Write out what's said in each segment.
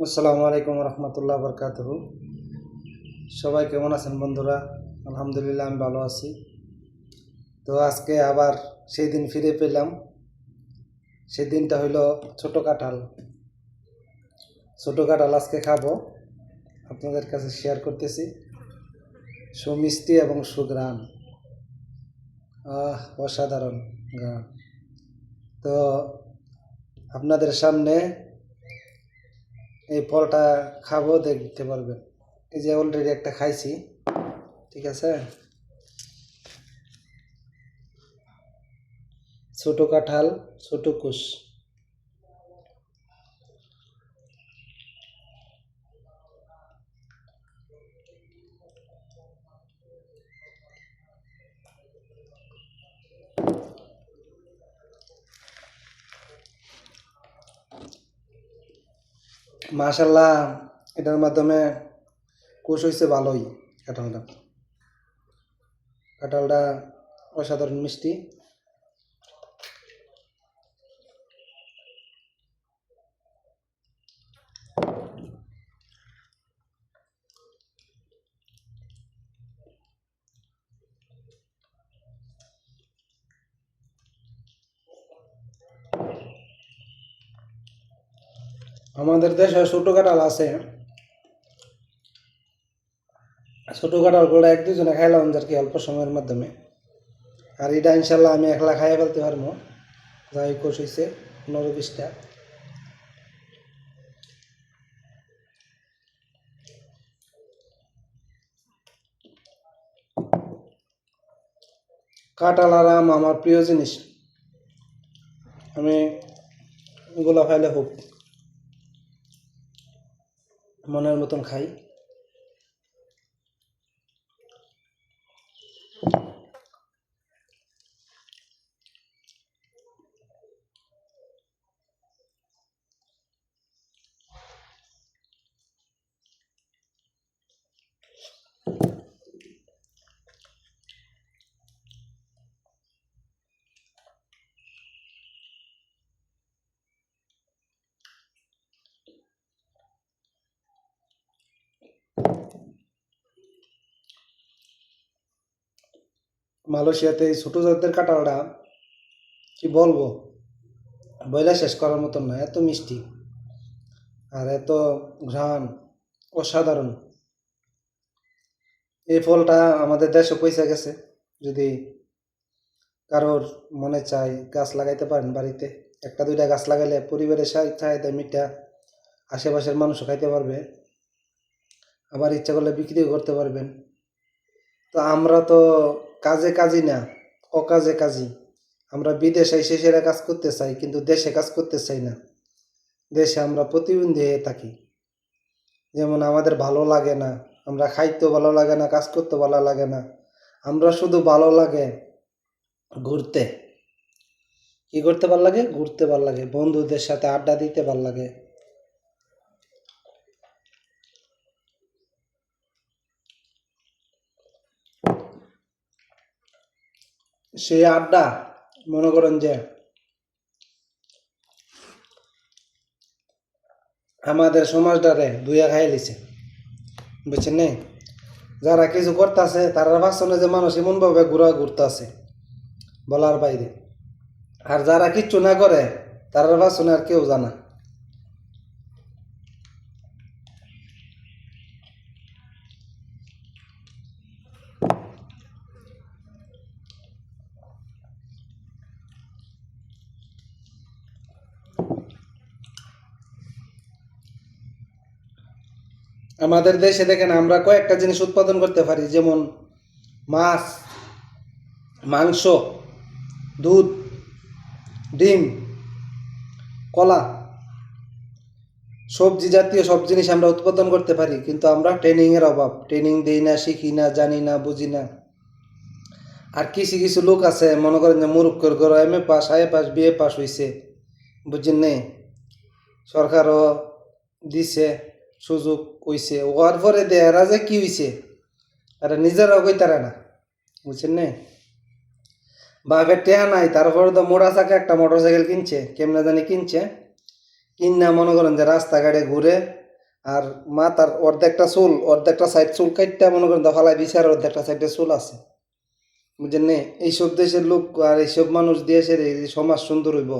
আসসালামু আলাইকুম রহমতুল্লাহ বরকাত সবাই কেমন আছেন বন্ধুরা? আলহামদুলিল্লাহ, আমি ভালো আছি। তো আজকে আবার সেই দিন ফিরে পেলাম। সেই দিনটা হইল ছোট কাঁঠাল। ছোট কাঁঠাল আজকে খাব। আপনাদের কাছে শেয়ার করতেছি। সুমিষ্টি এবং সুগ্রাম আহ, অসাধারণ গান তো আপনাদের সামনে এই ফলটা খাব দেখতে পারবেন এই যে অলরেডি একটা খাইছি, ঠিক আছে? ছোটো কাঁঠাল, ছোটো কুশ। মাশাল্লাহ এটার মাধ্যমে কোষ হয়েছে ভালোই কাঁঠালটা। কাঁঠালটা অসাধারণ মিষ্টি। আমাদের দেশে ছোট কাঁঠাল আছে। ছোট কাঁঠালগুলো এক দুজনে খাইলাম আর কি অল্প সময়ের মাধ্যমে। আর এটা ইনশাল্লাহ আমি একলা খাইয়ে ফেলতে পারব। যাই কোষ হয়েছে পনেরো বিশটা। কাঁঠাল আর আম আমার প্রিয় জিনিস। আমি এগুলো খাইলে খুব মনের মতন খাই। মালয়েশিয়াতে এই ছোটো জাতের কাঁঠালটা কি বলব? বইলা শেষ করার মতন না, এত মিষ্টি আর এত ঘ্রাণ, অসাধারণ। এই ফলটা আমাদের দেশে পয়সা গেছে, যদি কারোর মনে চাই গাছ লাগাইতে পারেন বাড়িতে। একটা দুইটা গাছ লাগাইলে পরিবারের চাই- চাহিদা মিটা আশেপাশের মানুষও খাইতে পারবে, আবার ইচ্ছা করলে বিক্রিও করতে পারবেন। তো আমরা তো কাজে কাজই না, অকাজে কাজই। আমরা বিদেশে এসে সেরা কাজ করতে চাই, কিন্তু দেশে কাজ করতে চাই না। দেশে আমরা প্রতিবন্ধী হয়ে থাকি। যেমন আমাদের ভালো লাগে না, আমরা খাইতেও ভালো লাগে না, কাজ করতে ভালো লাগে না। আমরা শুধু ভালো লাগে ঘুরতে। কি করতে ভালো লাগে? ঘুরতে ভালো লাগে। বন্ধুদের সাথে আড্ডা দিতে ভালো লাগে। সেই আড্ডা, মনে করেন যে আমাদের সমাজটারে দুইয়া খাই লিছে বুঝছেন নে? যারা কিছু করতেছে, তারা ভাবছে যে মানুষ এমনভাবে ঘুরা ঘুরতেছে, বলার বাইরে। আর যারা কিচ্ছু না করে তারা ভাবছে আর কেউ জানা আমাদের দেশে দেখেন, আমরা কয়েকটা জিনিস উৎপাদন করতে পারি, যেমন মাছ, মাংস, দুধ, ডিম, কলা, সবজি জাতীয় সব জিনিস আমরা উৎপাদন করতে পারি, কিন্তু আমরা ট্রেনিংয়ের অভাব। ট্রেনিং দিই না, শিখি না, জানি না, বুঝি না। আর কিছু কিছু লোক আছে, মনে করেন যে মুরুক্ষর ঘর M A pass, I pass BA pass হয়েছে বুঝছেন নেই সরকারও দিছে। সুযোগ কইছে। ওয়ার পরে দেয়ারা যে কি হইছে আর নিজেরাও কইতারে না, বুঝছেন নে? বাপের টেহা নাই, তারপরে তো মোড়া চাকা একটা মোটর সাইকেল কিনছে, কেমনে জানি কিনছে। কিনা মনে করেন যে রাস্তাঘাটে ঘুরে, আর মা তার অর্ধেকটা চুল, অর্ধেকটা সাইড চুল কাটতে মনে করেন তো ফালাই দিছে, আর অর্ধেকটা সাইডে চুল আছে। বুঝলেন নে? এইসব দেশের লোক আর এইসব মানুষ দেশের এই সমাজ সুন্দর হইব।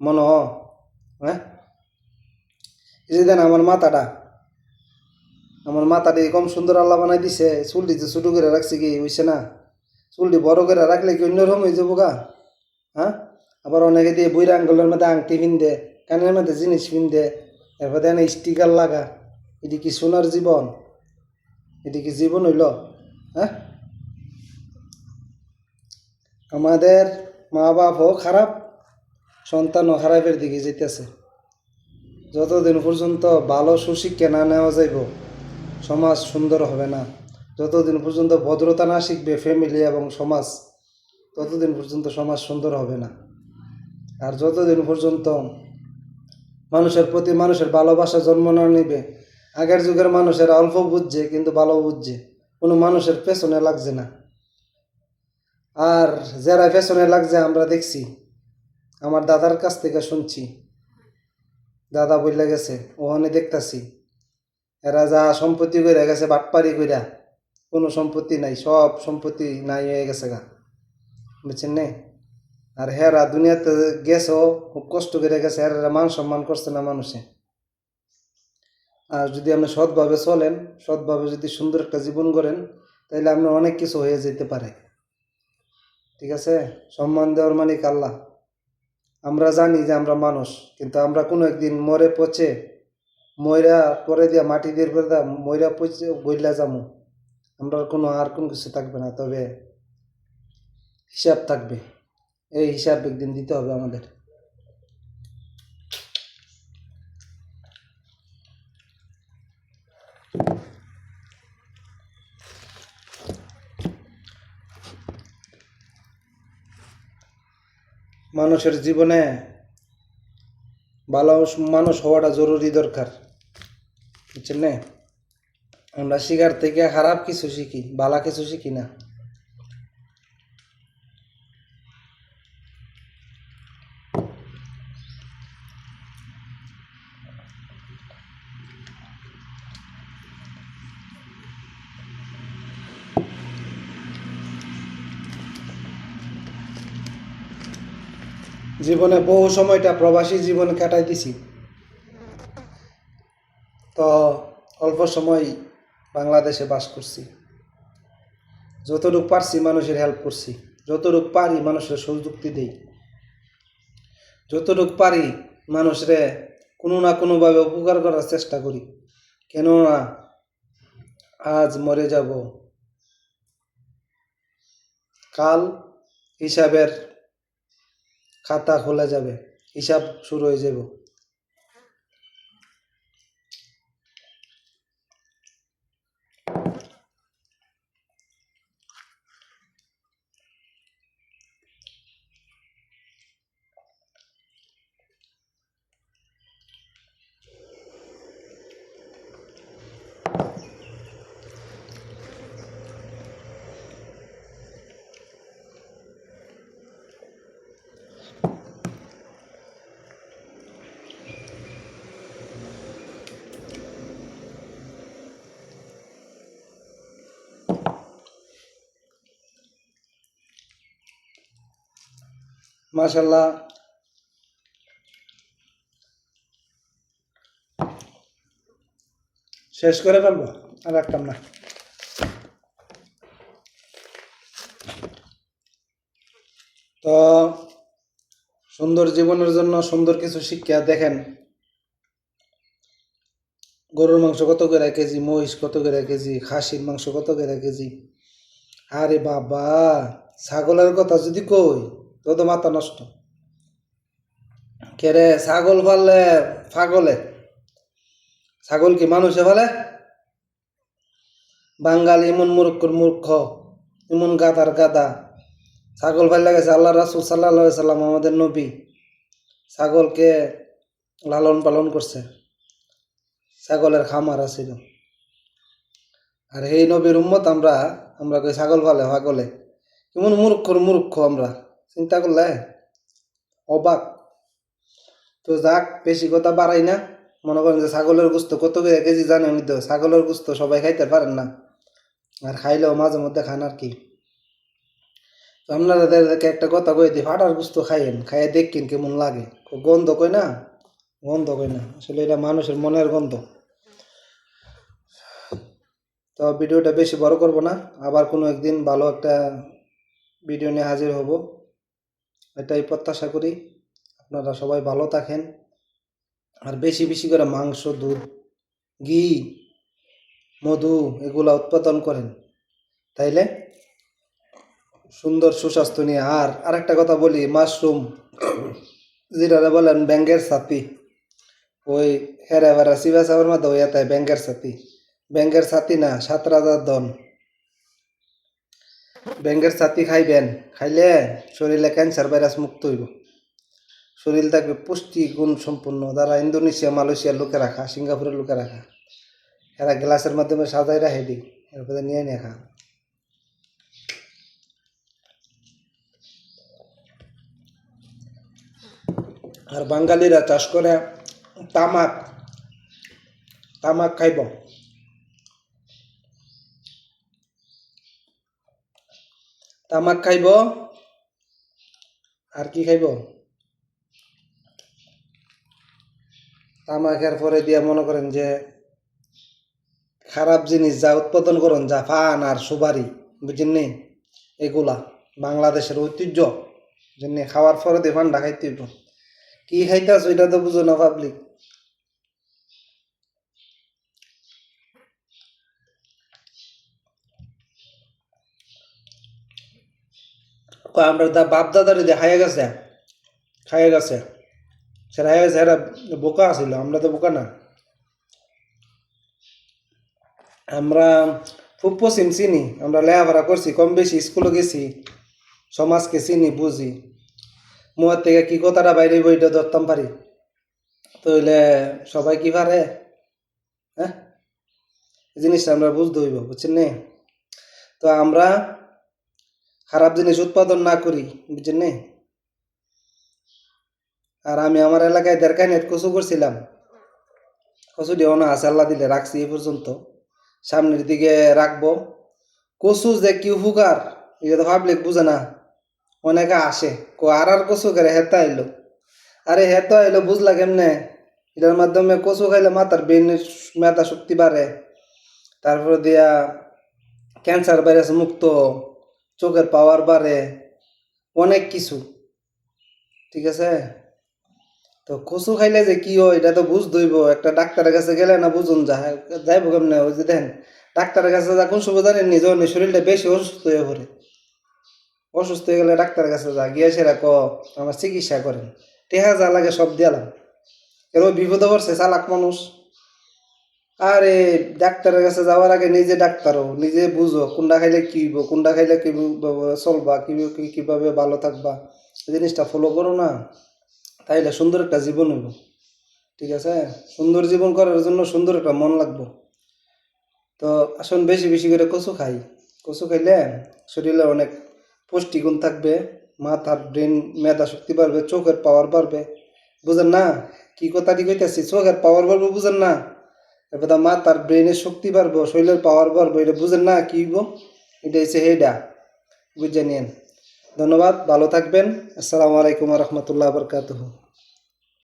মনে হ হ্যাঁ? এই দেন আমার মাথাটা। আমার মাথাটা কম সুন্দর আল্লাহ বানাই দিছে, চুলটি যে ছোটো করে রাখছে কি হইছে না? চুলটি বড় করে রাখলে কি অন্যরকম হয়ে যাব গা? হ্যাঁ? আবার অনেকে দিয়ে বইরা আঙ্গুলের মধ্যে আংটি পিনদে, কানের মধ্যে জিনিস পিনদে, এরপর দেন স্টিকার লাগা। এটি কি সোনার জীবন? এটি কি জীবন হইল? হ্যাঁ? আমাদের মা বাপও খারাপ, সন্তানও খারাপের দিকে যেতেছে যতদিন পর্যন্ত ভালো সুশিক্ষা না নেওয়া যাইব, সমাজ সুন্দর হবে না। যতদিন পর্যন্ত ভদ্রতা না শিখবে ফ্যামিলি এবং সমাজ, ততদিন পর্যন্ত সমাজ সুন্দর হবে না। আর যতদিন পর্যন্ত মানুষের প্রতি মানুষের ভালোবাসা জন্ম না নিবে, আগের যুগের মানুষের অল্প বুঝছে কিন্তু ভালো বুঝছে। কোনো মানুষের পেছনে লাগছে না। আর যারা পেছনে লাগছে আমরা দেখছি, আমার দাদার কাছ থেকে শুনছি। দাদা বললে গেছে, ওখানে দেখতাছি। এরা যা সম্পত্তি করে গেছে বাটপারি কইরা, কোনো সম্পত্তি নাই, সব সম্পত্তি নাই হয়ে গেছে গা। বুঝছেন নে? আর হেরা দুনিয়াতে গেছেও খুব কষ্ট করে গেছে হেরা মান সম্মান করছে না মানুষে। আর যদি আপনি সৎভাবে চলেন, সৎভাবে যদি সুন্দর একটা জীবন করেন তাহলে আপনার অনেক কিছু হয়ে যেতে পারে। ঠিক আছে? সম্মান দেওয়ার মালিক আল্লাহ। আমরা জানি যে আমরা মানুষ, কিন্তু আমরা কোনো একদিন মরে পচে ময়রা পরে দিয়া মাটি দিয়ে করে দেওয়া ময়রা পচে গইলা যামু। আমরা কোনো আর কোনো কিছু থাকবে না, তবে হিসাব থাকবে। এই হিসাব একদিন দিতে হবে আমাদের। মানুষের জীবনে ভালো মানুষ হওয়াটা জরুরি দরকার, বুঝছেন না? আমরা শিকার থেকে খারাপ কিছু শিখি, ভালো কিছু শিখি না। জীবনে বহু সময়টা প্রবাসী জীবন কাটাই দিছি তো অল্প সময় বাংলাদেশে বাস করছি। যতটুকু পারছি মানুষের হেল্প করছি। যতটুকু পারি মানুষের সুযুক্তি দেই। যতটুকু পারি মানুষরে কোনো না কোনোভাবে উপকার করার চেষ্টা করি। কেননা আজ মরে যাব। কাল হিসাবের খাতা খোলা যাবে হিসাব শুরু হয়ে যাব। মাশাল্লাহ শেষ করে ফেলব? আর রাখতাম না। তো, সুন্দর জীবনের জন্য সুন্দর কিছু শিক্ষা দেখেন। গরুর মাংস কত করে কেজি, মহিষ কত করে কেজি, খাসির মাংস কত করে কেজি? আরে বাবা, ছাগলের কথা যদি কই? তো মাথা নষ্ট। কেরে ছাগল ফালে পাগলে? ছাগল কি মানুষে ফেলে বাঙালি এমন মূর্খর মূর্খ, এমন গাদার গাদা। ছাগল ফাইলে গেছে আল্লাহ রাসুল সাল্লাহ সাল্লাম, আমাদের নবী। ছাগলকে লালন পালন করছে। ছাগলের খামার আছিল। আর এই নবীর উম্মত আমরা আমরা ছাগল পালে পাগলে? কেমন মূর্খর মূর্খ আমরা। চিন্তা করলে অবাক। তো যাক, বেশি কথা বাড়াই না। মনে করেন যে ছাগলের গুস্ত কত করে কেজি জানেন তো? ছাগলের গুস্ত সবাই খাইতে পারেন না। আর খাইলেও মাঝে মধ্যে খান আর কি। তো আপনাদেরকে একটা কথা কই দিই, ফাটার গুস্ত খাইয়েন, খাইয়ে দেখেন কেমন লাগে। গন্ধ কই না? গন্ধ কই না। আসলে এটা মানুষের মনের গন্ধ। তো ভিডিওটা বেশি বড় করব না। আবার কোনো একদিন ভালো একটা ভিডিও নিয়ে হাজির হব। এটাই প্রত্যাশা করি। আপনারা সবাই ভালো থাকেন। আর বেশি বেশি করে মাংস, দুধ, ঘি, মধু এগুলা উৎপাদন করেন। তাইলে সুন্দর সুস্বাস্থ্য নিয়ে। আর আরেকটা কথা বলি, মাশরুম যেটা বলেন ব্যাঙ্গের সাথী, ওই হেরা বেড়া শিবা সাহেবের মধ্যে ওই এত ব্যাঙ্গের সাথী। ব্যাঙ্গের সাথী না, সাত রাজার দন ব্যাঙ্গের সাথী খাইবেন, খাইলে শরীরে ক্যান্সার ভাইরাস মুক্ত হইব। শরীর থাকবে পুষ্টি গুণ সম্পূর্ণ। যারা ইন্দোনেশিয়া, মালয়েশিয়ার লোকে রাখা সিঙ্গাপুরের লোকে রাখা এরা গ্লাসের মাধ্যমে সাজাই রাখে দি এরপরে নিয়ে নিয়ে খা আর বাঙালিরা চাষ করে তামাক তামাক খাইব। তামাক খাইব। আর কি খাইব? তামাকের পরে দিয়া মনে করেন যে খারাপ জিনিস যা উৎপাদন করেন, যা ফান আর সুপারি বুঝেন নি এগুলা বাংলাদেশের ঐতিহ্য খাওয়ার পরে দিয়ে ফান্ডা খাইতে কি খাইতাছ ওইটা তো বুঝো না পাবলিক আমরা দা বাপ দাদারে দিয়ে খাইয়া গেছে। খাইয়া গেছে। সেরা খাইয়া গেছে এরা বোকা আছিল, আমরা তো বোকা না। আমরা খুব পশ্চিম চিনি, আমরা লেখাপড়া করছি, কম বেশি স্কুলে গেছি, সমাজকে চিনি, বুঝি। মুয়ের থেকে কি কথাটা বাইরে বইটা ধরতাম পারি। তাইলে সবাই কি পারে? হ্যাঁ? জিনিসটা আমরা বুঝতে হইব, বুঝছেন নে? তো আমরা খারাপ জিনিস উৎপাদন না করি, বুঝছেন নে? আর আমি আমার এলাকায় দেড়কাই নেট কচু করছিলাম। কচু দিও না আছে, আল্লাহ দিলে রাখছি এই পর্যন্ত। সামনের দিকে রাখব। কচু যে কি উপকার, এটা তো পাবলিক বুঝে না। অনেকে আসে কো আর আর কচু করে, হেতা আইলো? আরে, হেতা আইলো বুঝলা কেমনে? এটার মাধ্যমে কচু খাইলে মাথার ব্রেনের মেধা শক্তি বাড়ে। তারপরে দিয়া ক্যান্সার ভাইরাস মুক্ত চোখের পাওয়ার বাড়ে, অনেক কিছু। ঠিক আছে? তো কচু খাইলে যে কি হয়, এটা তো বুঝ দইব একটা ডাক্তারের কাছে গেলে না বুঝুন যা, যাইব কেমনে? ওই যে দেন ডাক্তারের কাছে যা কোন সময় জানেন নি যখন শরীরটা বেশি অসুস্থ হয়ে পড়ে। অসুস্থ হয়ে গেলে ডাক্তারের কাছে যা, গিয়ে সেরা ক, আমার চিকিৎসা করেন। টেহা যা লাগে সব দিয়ালাম এর বিপদে পড়ছে চালাক মানুষ। আরে, ডাক্তারের কাছে যাওয়ার আগে নিজে ডাক্তারও, নিজে বুঝো কোনটা খাইলে কি হইব, কোনটা খাইলে কি চলবা, কীভাবে কীভাবে ভালো থাকবা, এই জিনিসটা ফলো করো না। তাইলে সুন্দর একটা জীবন হইব। ঠিক আছে? সুন্দর জীবন করার জন্য সুন্দর একটা মন লাগবো। তো আসুন বেশি বেশি করে কচু খাই। কচু খাইলে শরীরে অনেক পুষ্টিগুণ থাকবে মাথার ব্রেন মেধা শক্তি বাড়বে, চোখের পাওয়ার বাড়বে। বুঝেন না? কি কথাটি কইতেছি চোখের পাওয়ার বাড়বে বুঝেন না? এবার মাথার ব্রেনের শক্তি বাড়বো শরীরের পাওয়ার বাড়বো এটা বুঝেন না, কি হইব এটা হচ্ছে হেডা। বুঝে নিন ধন্যবাদ, ভালো থাকবেন। আসসালামু আলাইকুম রহমতুল্লাহ বরকাতুহ।